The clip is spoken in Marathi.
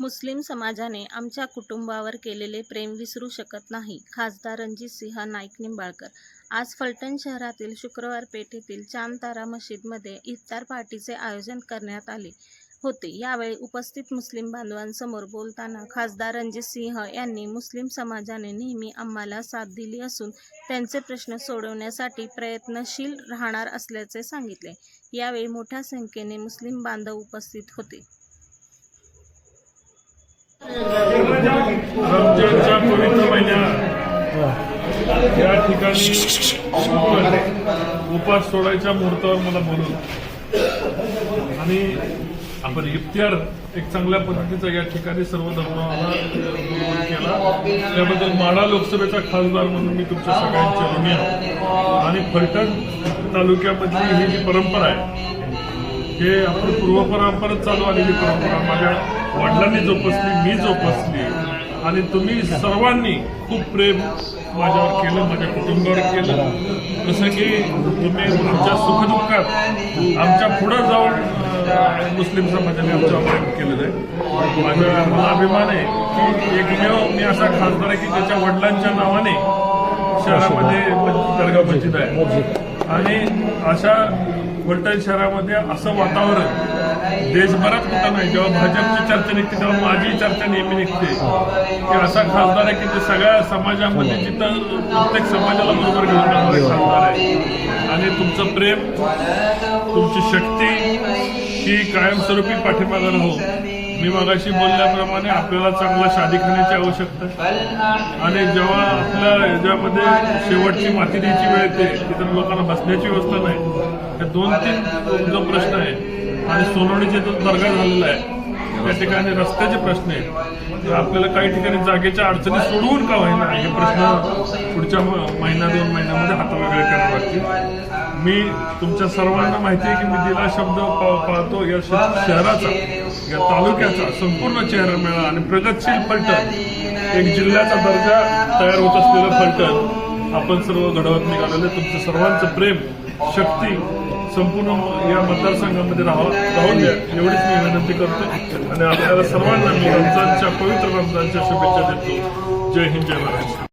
मुस्लिम समाजाने आमच्या कुटुंबावर केलेले प्रेम विसरू शकत नाही खासदार रणजित सिंह नाईक निंबाळकर. आज फलटण शहरातील शुक्रवार पेठेतील चांदतारा मशीदमध्ये इफ्तार पार्टीचे आयोजन करण्यात आले होते. यावेळी उपस्थित मुस्लिम बांधवांसमोर बोलताना खासदार रणजितसिंह यांनी मुस्लिम समाजाने नेहमी आम्हाला साथ दिली असून त्यांचे प्रश्न सोडवण्यासाठी प्रयत्नशील राहणार असल्याचे सांगितले. यावेळी मोठ्या संख्येने मुस्लिम बांधव उपस्थित होते. रमजानच्या पवित्र महिन्यात या ठिकाणी उपास सोडायच्या मुहूर्तावर मला बोलवलं. आणि आपण इफ्तियार एक चांगल्या पद्धतीचा या ठिकाणी सर्व धर्माला केला. त्याबद्दल माढा लोकसभेचा खासदार म्हणून मी तुमच्या सगळ्यांचे ऋणी आहे. आणि फलटण तालुक्यामधली ही जी परंपरा आहे हे आपली पूर्वपरंपरा चालू आलेली परंपरा. माझ्या वडिलांनी जोपासली मी जोपासली. आणि तुम्ही सर्वांनी खूप प्रेम माझ्यावर केलं माझ्या कुटुंबावर केलं. जसं की तुम्ही आमच्या सुखदुःखात आमच्या पुढं जाऊन मुस्लिम समाजाने आमच्यावर प्रेम केलेलं आहे. माझा मला अभिमान आहे की एकमेव मी असा खासदार आहे की त्याच्या वडिलांच्या नावाने शहरामध्ये दर्गा मस्जिद आहे. आणि अशा फलटण शहरामध्ये असं वातावरण देशभरात कुठं नाही. जेव्हा भाजपची चर्चा निघते तेव्हा माझी चर्चा नेहमी निघते. की असा खासदार आहे की ते सगळ्या समाजामध्ये जिथं प्रत्येक समाजाला बरोबर घेऊन खासदार आहे. तुमचं प्रेम तुमची शक्ती ही कायमस्वरूपी पाठीमागं राहू हो. मी मगाशी बोलल्याप्रमाणे आपल्याला चांगला शादी खाण्याची आवश्यकता आणि जेव्हा आपल्या याच्यामध्ये शेवटची माती द्यायची वेळ येते तिथं लोकांना बसण्याची व्यवस्था नाही. हे दोन तीन जो प्रश्न आहे आणि सोनवणीचे जो दर्गा झालेला आहे त्या ठिकाणी रस्त्याचे प्रश्न आहेत. तर आपल्याला काही ठिकाणी जागेच्या अडचणी सोडवून का होईना? हे प्रश्न पुढच्या महिना दोन महिन्यामध्ये हातावेगळे करावे लागतील. मी तुमच्या सर्वांना माहिती आहे की मी दिला शब्द पा- पाळतो या शहराचा या तालुक्याचा संपूर्ण चेहरा मिळा आणि प्रगतशील फलटण. एक जिल्ह्याचा दर्जा तयार होत असलेलं फलटण. आपण सर्व घडवत निघालेलं तुमचं सर्वांचं प्रेम शक्ती संपूर्ण या मतदारसंघामध्ये राहावं राहून द्या. एवढीच मी विनंती करतो. आणि आपल्याला सर्वांना मी रमजानच्या पवित्र रमजानच्या शुभेच्छा देतो. जय हिंद जय महाराष्ट्र.